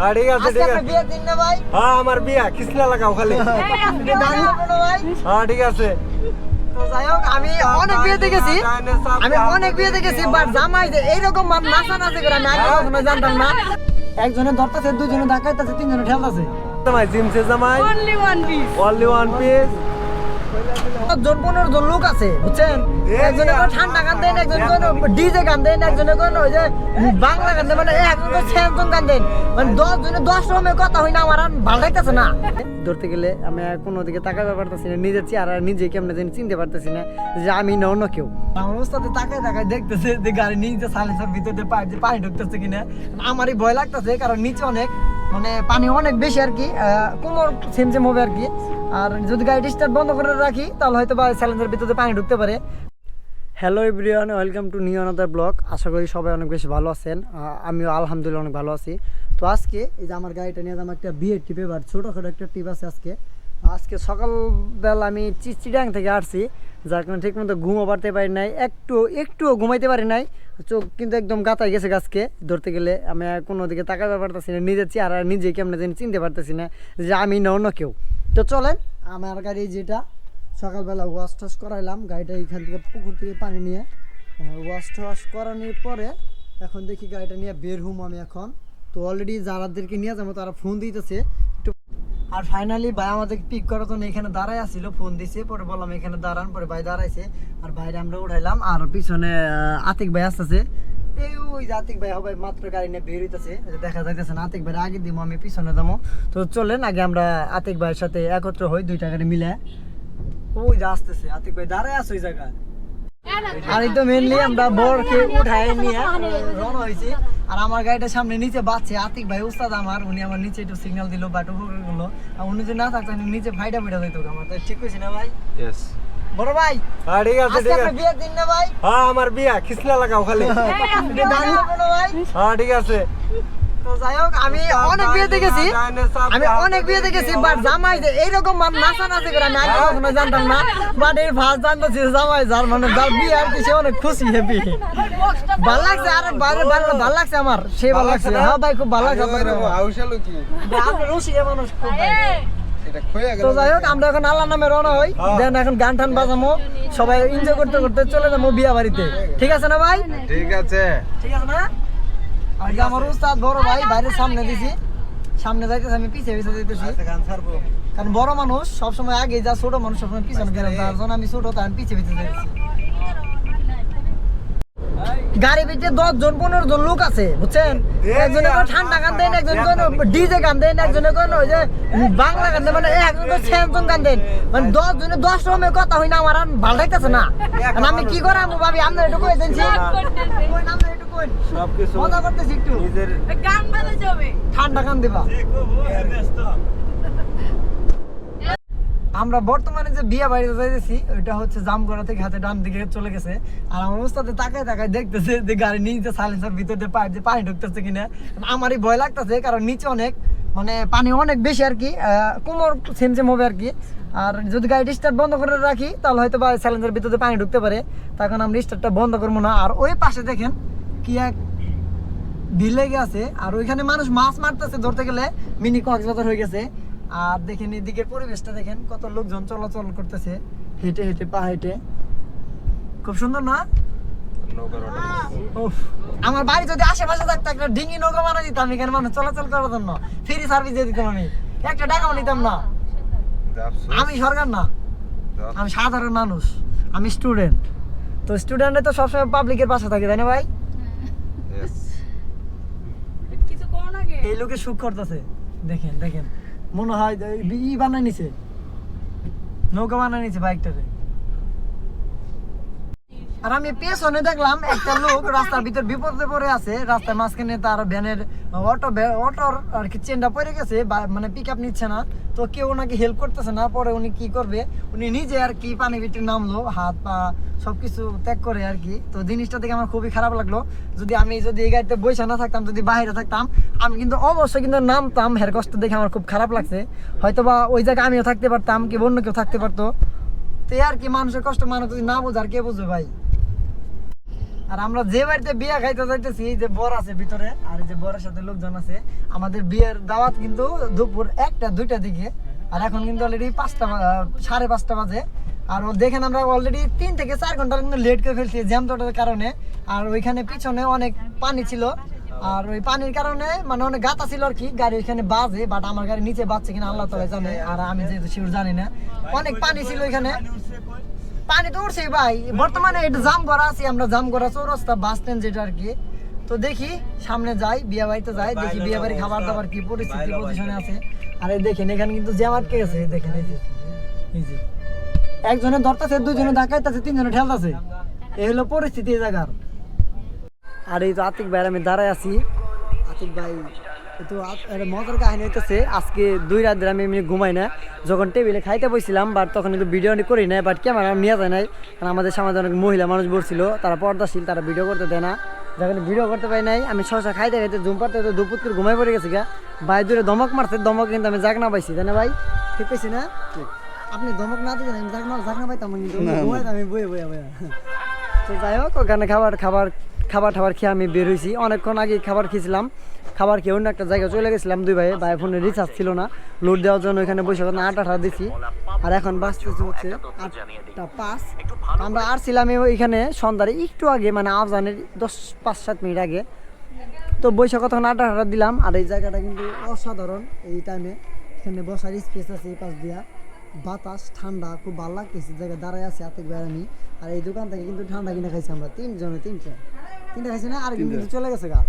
হ্যাঁ ঠিক আছে আজকে ঠিক আছে বিয়ের দিন না ভাই? হ্যাঁ আমার বিয়া কিসলা লাগাও খালি? হ্যাঁ ঠিক আছে। আমি অনেক বিয়ে দেখেছি। আমি অনেক বিয়ে দেখেছি বাট জামাই যে এইরকম নাচা নাচি করে আমি আগে কখনো জানতাম না। একজনে ধরতেছে দুজনে ধাক্কাইতেছে তিনজনে ঠেলতেছে। জামাই জিমসে জামাই। Only one piece only one piece জন লোক আছে বুঝছেন একজনে ঠান্ডা গান দেন, একজন ডিজে গান দেন, একজনে ওই যে বাংলা গান দেন মানে একজন গান দেন। মানে দশ জনে, দশ রকমের কথা হই না, আমার আর ভালো লাগতেছে না। ধরতে গেলে আমি কোনো দিকে তাকাতে পারতেছি না, নিজের চেহারা নিজে কেমনে জানি চিনতে পারতেছি না যে আমি না অন্য কেউ। ওস্তাদে তাকায় তাকায় দেখতেছে যে গাড়ি নিচে সাইলেন্সার ভিতরে পাইপ যে পানি ঢুকতেছে কিনা। আমারই ভয় লাগতেছে, কারণ নিচে অনেক মানে পানি অনেক বেশি আর কি কোমর সেমসেম হবে আর কি। আর যদি গাড়িটি স্টার্ট বন্ধ করে রাখি, তাহলে হয়তো বা স্যালেঞ্জের ভিতরে পানি ঢুকতে পারে। Hello everyone welcome to new another blog আশা করি সবাই অনেক বেশি ভালো আছেন আমিও আলহামদুলিল্লাহ অনেক ভালো আছি। তো আজকে এই যে আমার গাড়িটা নিয়ে আমার একটা বিয়ের টিপে বা ছোটোখাটো একটা টিপ আছে আজকে। আজকে সকালবেলা আমি চিচিডাং থেকে আসছি, যার কারণে ঠিক মতো ঘুমও পারতে পারি নাই, একটু, একটুও ঘুমাইতে পারি নাই। চোখ কিন্তু একদম গাতায় গেছে গাছকে, ধরতে গেলে আমি কোনো দিকে তাকাতে পারতেছি না নিজের চেহারা নিজে কেমনে জানি চিনতে পারতেছি না যে আমি না অন্য কেউ। তো চলেন, আমার গাড়ি যেটা, সকালবেলা ওয়াশ টস করাইলাম, গাড়িটা এখান থেকে পুকুর থেকে পানি নিয়ে ওয়াশ টস করানোর পরে এখন দেখি গাড়িটা নিয়ে বের হুম আমি এখন। তো অলরেডি যারাদেরকে নিয়ে যাব তারা ফোন দিতেছে। একটু আর ফাইনালি ভাই আমাদের পিক করার জন্য এখানে দাঁড়ায় আসছিল ফোন দিছে, পরে বললাম এখানে দাঁড়ান, পরে ভাই দাঁড়াইছে। আর বাইরে আমরা উঠাইলাম, আর পিছনে আতিক ভাই আসতেছে। এই ওই যে আতিক ভাই হবে মাত্র গাড়ি নিয়ে বের হইতেছে। দেখা যাইতেছে না, আতিক ভাই আগে দিব আমি পিছনে যাব তো চলেন, আগে আমরা আতিক ভাইয়ের সাথে একত্র হই, দুইটা গাড়ি মিলে। ওই যে আসতেছে, আতিক ভাই দাঁড়ায় আছে ওই জায়গায়। আর এই তো মেনলি আমরা বরকে উঠাই নিয়ে রওনা হয়েছি আর আমার গাড়িটা সামনে নিচে বাচ্চে আতিক ভাই উস্তাদ আমার উনি আমার নিচে একটু সিগন্যাল দিল বা উপকার করল আর উনি যদি না থাকতেন নিচে ভাইটা ফাইটা দিত আমার তো ঠিক হয়েছে না ভাই ইয়েস বড় ভাই হ্যাঁ ঠিক আছে ঠিক আছে বিয়ের দিন না ভাই হ্যাঁ আমার বিয়া খিসলা লাগাও খালি এটা দাঁড়িয়ে হবে না ভাই হ্যাঁ ঠিক আছে তো যাই হোক আমি অনেক বিয়েতে গেছি আমি অনেক বিয়েতে গেছি বাট জামাই যে এইরকম মান নাচা নাচি করে আমি আগে কখনো জানতাম না বাট এই ফার্স্ট জানতেছি জামাই যার মানে যার বিয়ে আর সে অনেক খুশি হ্যাপি ভালো লাগছে আর ভালো ভালো ভালো লাগছে আমার সে ভালো লাগছে। হ্যাঁ ভাই খুব ভালো লাগছে আপনার রসিয়া মানুষ খুব তো যাই হোক আমরা এখন আল্লাহ নামে রওনা হই। দেন এখন গান টান বাজামো। সবাই এনজয় করতে করতে চলে যাব বিয়া বাড়িতে। ঠিক আছে না ভাই? ঠিক আছে। ঠিক আছে না? আর যে আমার উস্তাদ বড় ভাই বাইরের সামনে দিছি। সামনে যাইতেছে আমি পিছে পিছে যাইতেছি। কারণ বড় মানুষ সবসময় আগে যা ছোট মানুষ সবসময় পিছনে গেলাম তার জন্য আমি ছোট তার আমি পিছে পিছে যাইতেছি। গাড়ি পিছিয়ে দশ জন পনেরো জন লোক আছে বুঝছেন একজনে কোনো ঠান্ডা গান দেন একজন কোনো ডিজে গান দেন একজনে কোনো ওই যে বাংলা গান দেন মানে একজন কোনো স্যামসং গান দেন মানে দশ জনে দশ রকমের কথা হই না আমার আর ভালো লাগতেছে না আমি কি করে আমি ভাবি আপনার একটু একটু কই সবকিছু মজা করতেছি একটু ঠান্ডা গান দিবা আমরা বর্তমানে যে বিয়ে বাড়িতে যাইতেছি, ওইটা হচ্ছে জামগড়া থেকে হাতে ডান দিকে চলে গেছে। আর আমার অবস্থাতে তাকায় তাকায় দেখতেছে যে গাড়ি নিচে সাইলেন্সার ভিতর দিয়ে পাইপ পানি ঢুকতেছে কিনা। আমারই ভয় লাগতেছে, কারণ নিচে অনেক মানে পানি অনেক বেশি আর কি কোমর সেমসেম হবে আর কি। আর যদি গাড়ি স্টার্ট বন্ধ করে রাখি, তাহলে হয়তো বা সাইলেন্সার ভিতরে পানি ঢুকতে পারে। তখন আমরা স্টার্টটা বন্ধ করব না। আর ওই পাশে দেখেন কি এক ভিড় লেগে আছে, আর ওইখানে মানুষ মাছ মারতেছে, ধরতে গেলে মিনি কক্সবাজার হয়ে গেছে। আর দেখেন এদিকের পরিবেশটা দেখেন কত লোকজন চলাচল করতেছে হেঁটে হেঁটে পা হেঁটে। খুব সুন্দর না? উফ, আমার বাড়ি যদি আশেপাশে থাকতো একটা ডিঙি নৌকা বানা দিতাম এখানে মানুষ চলাচল করার জন্য। ফ্রি সার্ভিস দিয়ে দিতাম আমি। একটা টাকাও নিতাম না। আমি সরকার না। আমি সাধারণ মানুষ। আমি স্টুডেন্ট তো স্টুডেন্টে তো সবসময় পাবলিকের পাশে থাকে তাই না ভাই? এই লোকে সুখ করতেছে। দেখেন দেখেন। মনে হয় ই বানাই নিছে। নৌকা বানাই নিছে বাইকটারে। আর আমি পেছনে দেখলাম একটা লোক রাস্তার ভিতর বিপদে পড়ে আছে। রাস্তার মাঝখানে তার ভ্যানের অটো অটোর আর কি চেনটা পড়ে গেছে মানে পিক আপ নিচ্ছে না। তো কেউ ওনাকে হেল্প করতেছে না, পরে উনি কি করবে? উনি নিজে আর কি পানি ভিতরে নামলো, হাত পা সবকিছু ত্যাগ করে আর কি। তো জিনিসটা দেখে আমার খুবই খারাপ লাগল। যদি আমি যদি এই গাড়িতে বসে না থাকতাম, যদি বাইরে থাকতাম, আমি কিন্তু অবশ্যই কিন্তু নামতাম। হের কষ্ট দেখে আমার খুব খারাপ লাগছে। হয়তো বা ওই জায়গায় আমিও থাকতে পারতাম কি অন্য কেউ থাকতে পারতো। তো আর কি মানুষের কষ্ট মানুষ যদি না বোঝে, আর কে বুঝবে ভাই? আর আমরা যে বাড়িতে বিয়ে খাইতে যাইতেছি যে বর আছে ভিতরে, আর যে বরের সাথে লোকজন আছে, আমাদের বিয়ের দাওয়াত কিন্তু দুপুর একটা, দুইটা দিকে। আর এখন কিন্তু অলরেডি পাঁচটা সাড়ে পাঁচটা বাজে। আর দেখেন আমরা অলরেডি তিন থেকে চার ঘণ্টা কিন্তু লেট করে ফেলছি জ্যাম জটের কারণে। আর ওইখানে পিছনে অনেক পানি ছিল। আর ওই পানির কারণে মানে অনেক গাতা ছিল আর কি। গাড়ি ওইখানে বাজে বাট আমার গাড়ি নিচে বাজছে কিনা আল্লাহ তালা জানে। আর আমি যেহেতু শিউর জানি না। অনেক পানি ছিল ওইখানে। পানি তো উঠছে ভাই। বর্তমানে এটা জাম করা আছে আমরা জাম করা চৌরাস্তা বাস স্ট্যান্ড যেটা আর কি। তো দেখি সামনে যাই বিয়ে বাড়িতে যাই দেখি বিয়ে বাড়ি খাবার দাবার কি পরিস্থিতি পজিশনে আছে। আর এই দেখেন এখানে কিন্তু জ্যাম আটকে গেছে দেখেন এই যে। এই যে। একজনে ধরতেছে দুজনে ধাক্কাইতেছে তিনজনে ঠেলতেছে। এই হলো পরিস্থিতি এই জায়গার। আর এই তো আতিক ভাই আমি দাঁড়ায় আছি। আতিক ভাই তো মজার কাহিনী হইতেছে আজকে দুই রাত ধরে আমি এমনি ঘুমাই না যখন টেবিলে খাইতে বসছিলাম বাট তখন কিন্তু ভিডিও করি না বাট ক্যামেরা নিয়ে যায় নাই কারণ আমাদের সমাজে অনেক মহিলা মানুষ বসছিল তারা পর্দাশীল তারা ভিডিও করতে দেয় না। যখন ভিডিও করতে পারি নাই আমি শশা খাইতে খাইতে জুম পারতে তো দুপুর করে ঘুমাই পড়ে গেছি গা। ভাই দূরে ধমক মারছে ধমক কিন্তু আমি জাগ না পাইছি তাই না ভাই? ঠিক পেয়েছি না? আপনি ধমক না দিলেন আমি জাগ না জাগ না পাইতাম আমি বয়ে বয়ে বয়ে তো যাই হোক ওখানে খাবার খাবার খাবার টাবার খেয়ে আমি বের হয়েছি। অনেকক্ষণ আগে খাবার খেয়েছিলাম। খাবার খেয়ে অন্য একটা জায়গায় চলে গেছিলাম দুই ভাই। ভাই ফোনে রিচার্জ ছিল না। লোড দেওয়ার জন্য এখানে বসে কথা আট আঠা দিছি। আর এখন বাঁচতেছে হচ্ছে আটটা পাঁচ। আমরা আসছিলাম এখানে সন্ধ্যারে একটু আগে মানে আফজানের দশ, পাঁচ, সাত মিনিট আগে। তো বৈশাখ তখন আটা আটা দিলাম। আর এই জায়গাটা কিন্তু অসাধারণ এই টাইমে এখানে বসার স্পেস আছে এই পাশ দিয়া। বাতাস, ঠান্ডা, খুব ভালো লাগতেছে। জায়গায় দাঁড়ায় আছে আর আমি। আর এই দোকান থেকে কিন্তু ঠান্ডা কিনে খাইছি আমরা তিনজনে তিনটা তিনটা খাইছি না? আরেকজন কিন্তু চলে গেছে গা।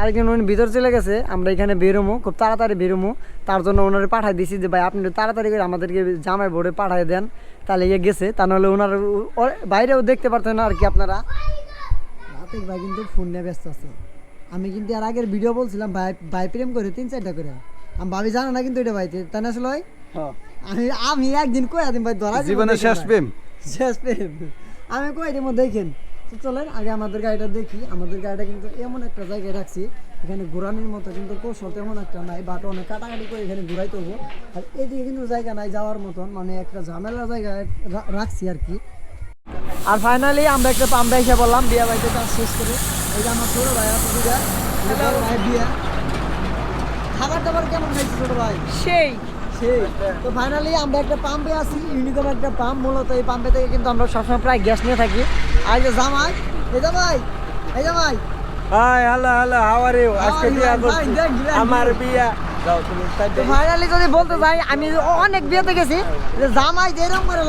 আরেকজন উনি ভিতর চলে গেছে আমরা এখানে বেরোমো খুব তাড়াতাড়ি বেরোমো। তার জন্য ওনারে পাঠাই দিছি যে ভাই আপনি তাড়াতাড়ি করে আমাদেরকে জামাই বোর্ডে পাঠাই দেন তাহলে ইয়ে গেছে। তা নাহলে ওনার বাইরেও দেখতে পারতেন না আর কি আপনারা। আতিক ভাই কিন্তু ফোন নিয়ে ব্যস্ত আছে। আমি কিন্তু আর আগের ভিডিও বলছিলাম ভাই ভাই প্রেম করে তিন চারটা করে। আমি ভাবি জানো না কিন্তু এটা ভাইতে তাই না আসলে ভাই? আমি আমি একদিন কই দিন ভাই ধরা জীবনের শেষ প্রেম। শেষ প্রেম। আমি কই দিব দেখেন তো চলেন আগে আমাদের গাড়িটা দেখি। আমাদের গাড়িটা কিন্তু এমন একটা জায়গায় রাখছি এখানে ঘোরানোর মতো কিন্তু কৌশল তেমন একটা নাই বাট অনেক কাটাকাটি করে এখানে ঘুরাইতে হব। আর এদিকে কিন্তু জায়গা নাই যাওয়ার মতন মানে একটা ঝামেলা জায়গায় রাখছি আর কি। আর ফাইনালি আমরা একটা পাম্পে এসে বললাম বিয়া বাড়িতে কাজ শেষ করে। এই যে আমার ছোট ভাই আছে দুইটা ভাই বিয়া। খাবার দাবার কেমন খাইছি ছোট ভাই? সেই। সেই। তো ফাইনালি আমরা একটা পাম্পে আছি ইউনিকম একটা পাম্প মূলত এই পাম্পে থেকে কিন্তু আমরা সবসময় প্রায় গ্যাস নিয়ে থাকি। আর জামাই এই জামাই জামাই। Hi hello hello how are you আজকে বিয়া আমার বিয়া। ফাইনালি যদি বলতে যাই আমি অনেক বিয়েতে গেছি যে জামাই যেরকম করে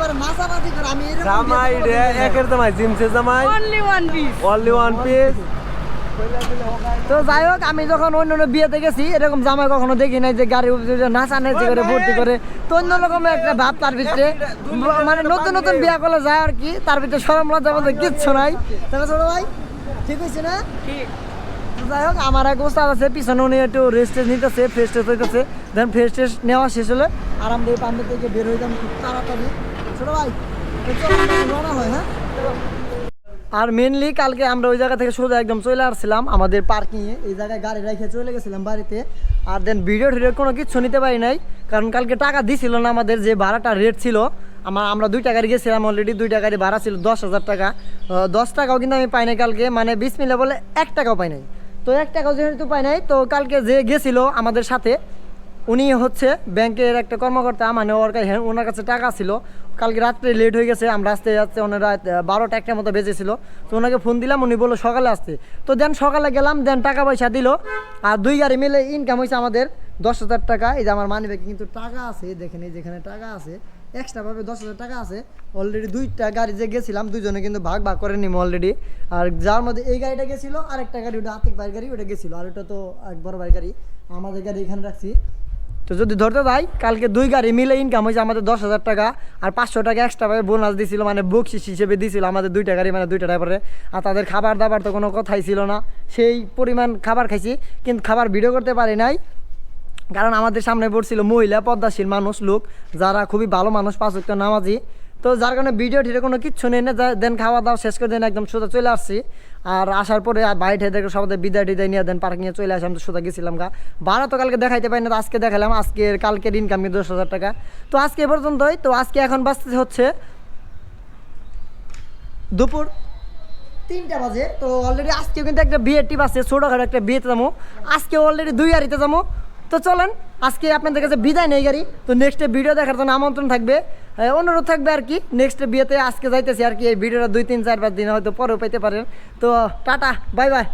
করে নাচানাচি করে আমি এরকম জামাই রে একের জামাই জিমসে জামাই। Only one piece only one piece তো যাই হোক আমি যখন অন্য অন্য বিয়েতে গেছি এরকম জামাই কখনো দেখি নাই যে গাড়ি নাচা নাচি করে ভর্তি করে। তো অন্য রকমের একটা ভাব তার ভিতরে। মানে নতুন নতুন বিয়ে করলে যায় আর কি তার ভিতরে সরম লজ্জা বলতে কিচ্ছু নাই। তাহলে ছোট ভাই ঠিক হয়েছে না? ঠিক যাই হোক আমার এক ওস্তাদ আছে পিছনে উনি একটু রেস্ট টেস্ট নিতেছে ফ্রেশ টেস্ট হইতেছে। দেন ফ্রেশ টেস্ট নেওয়া শেষ হলে। আরাম দিয়ে পাম্পের থেকে বের হইতাম খুব তাড়াতাড়ি। ছোট ভাই রওনা হয় হ্যাঁ? আর মেনলি কালকে আমরা ওই জায়গা থেকে সোজা একদম চলে আসছিলাম আমাদের পার্কিংয়ে এই জায়গায় গাড়ি রেখে চলে গেছিলাম বাড়িতে। আর দেন ভিডিও টিডিও কোনো কিছু নিতে পারি নাই। কারণ কালকে টাকা দিছিল না আমাদের যে ভাড়াটা রেট ছিল। আমার আমরা দুইটা গাড়ি গেছিলাম অলরেডি দুইটা গাড়ি ভাড়া ছিল দশ হাজার টাকা। দশ টাকাও কিন্তু আমি পাই নাই কালকে। মানে বিশ মিলে বলে এক টাকাও পাই নাই। তো এক টাকাও যেহেতু পাই নাই, তো কালকে যে গেছিল আমাদের সাথে, উনি হচ্ছে ব্যাংকের একটা কর্মকর্তা মানে ওর কাছে ওনার কাছে টাকা ছিল। কালকে রাত্রে লেট হয়ে গেছে, আমরা আসতে যাচ্ছে ওনারা বারোটা একটা মতো বেজেছিল তো ওনাকে ফোন দিলাম, উনি বলল সকালে আসতে। তো দেন সকালে গেলাম, দেন টাকা পয়সা দিল, আর দুই গাড়ি মিলে ইনকাম হয়েছে আমাদের দশ হাজার টাকা। এই যে আমার মানি ব্যাগে কিন্তু টাকা আছে দেখেন, এই যেখানে টাকা আছে এক্সট্রা ভাবে দশ হাজার টাকা আছে। অলরেডি দুইটা গাড়ি যে গেছিলাম দুজনে কিন্তু ভাগ ভাগ করে নিম অলরেডি আর যার মধ্যে এই গাড়িটা গেছিল আর একটা গাড়ি, ওটা আতিক বাইর গাড়ি, ওটা গেছিল। আর ওটা তো এক বড় বাইর গাড়ি। আমাদের গাড়ি এখানে রাখছি। তো যদি ধরতে যাই, কালকে দুই গাড়ি মিলে ইনকাম হয়েছে আমাদের দশ হাজার টাকা, আর পাঁচশো টাকা এক্সট্রা ভাবে বোনাস দিছিল মানে বকশিস হিসেবে দিছিল আমাদের দুইটা গাড়ি মানে দুইটা ড্রাইভারে আর তাদের খাবার দাবার তো কোনো কথাই ছিল না। সেই পরিমাণ খাবার খাইছি, কিন্তু খাবার ভিডিও করতে পারি নাই, কারণ আমাদের সামনে পড়ছিল মহিলা পদ্মাশীল মানুষ, লোক, যারা খুবই ভালো মানুষ, পাঁচ নামাজি। তো যার কারণে ভিডিও টিডিও কোনো কিচ্ছু নেই না দেন খাওয়া দাওয়া শেষ করে দেন একদম সোজা চলে আসছি। আর আসার পরে বাড়ি দেখে সবাই বিদায় টিদায় নিয়ে দেন পার্ক নিয়ে চলে আসি আমি তো সোজা গেছিলাম গা। ভাড়া তো কালকে দেখাইতে পারি না আজকে দেখালাম আজকের কালকের ইনকাম কিন্তু দশ হাজার টাকা। তো আজকে এ পর্যন্তই তো আজকে এখন বাঁচতে হচ্ছে দুপুর তিনটা বাজে তো অলরেডি আজকে কিন্তু একটা বিয়ের টিপ আছে ছোটোখাটো একটা বিয়েতে যাব। আজকে অলরেডি দুই গাড়িতে যাব। তো চলেন আজকে আপনাদের কাছে বিদায় নেই গাড়ি তো নেক্সট ভিডিও দেখার জন্য আমন্ত্রণ থাকবে। এ, অনুরোধ থাকবে আর কি। নেক্সট বিয়েতে আজকে যাইতেছি আর কি, এই ভিডিওটা দুই, তিন, চার, পাঁচ দিন হয়তো পরেও পেতে পারেন। তো, টাটা, বাই বাই।